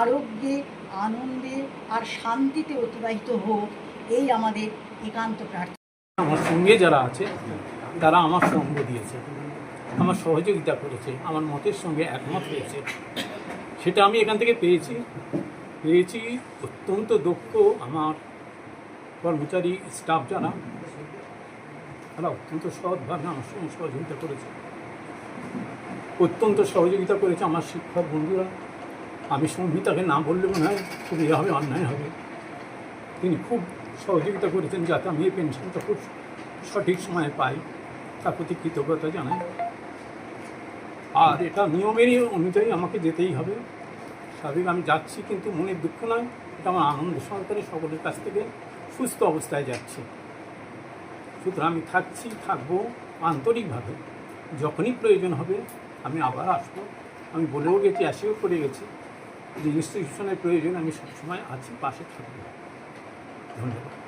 আরোগ্যে, আনন্দে আর শান্তিতে অতিবাহিত হোক, এই আমাদের একান্ত প্রার্থনা। আমার সঙ্গে যারা আছে, তারা আমার সঙ্গ দিয়েছে, আমার সহযোগিতা করেছে, আমার মতের সঙ্গে একমত হয়েছে। সেটা আমি এখান থেকে পেয়েছি। পেয়েছি অত্যন্ত দক্ষ আমার কর্মচারী, স্টাফ যারা তারা অত্যন্ত সৎভাবে আমার সঙ্গে সহযোগিতা করেছে। অত্যন্ত সহযোগিতা করেছে আমার শিক্ষক বন্ধুরা। আমি সংহিতাকে না বললে মনে হয় খুব ইয়ে হবে অন্যায় হবে। তিনি খুব সহযোগিতা করেছেন যাতে আমি এই পেনশনটা খুব সঠিক সময়ে পাই, তার প্রতি কৃতজ্ঞতা জানাই। আর এটা নিয়মেরই অনুযায়ী আমাকে যেতেই হবে। স্বাভাবিক, আমি যাচ্ছি কিন্তু মনের দুঃখ নয়, এটা আমার আনন্দ সহকারে সকলের কাছ থেকে সুস্থ অবস্থায় যাচ্ছি। সুতরাং আমি থাকছি, থাকব আন্তরিকভাবে। যখনই প্রয়োজন হবে, আমি আবার আসব। আমি বলেও গেছি অ্যাসিও করে গেছি যে ইনস্টিটিউশনের প্রয়োজন, আমি সবসময় আছি, পাশে থাকব। ধন্যবাদ।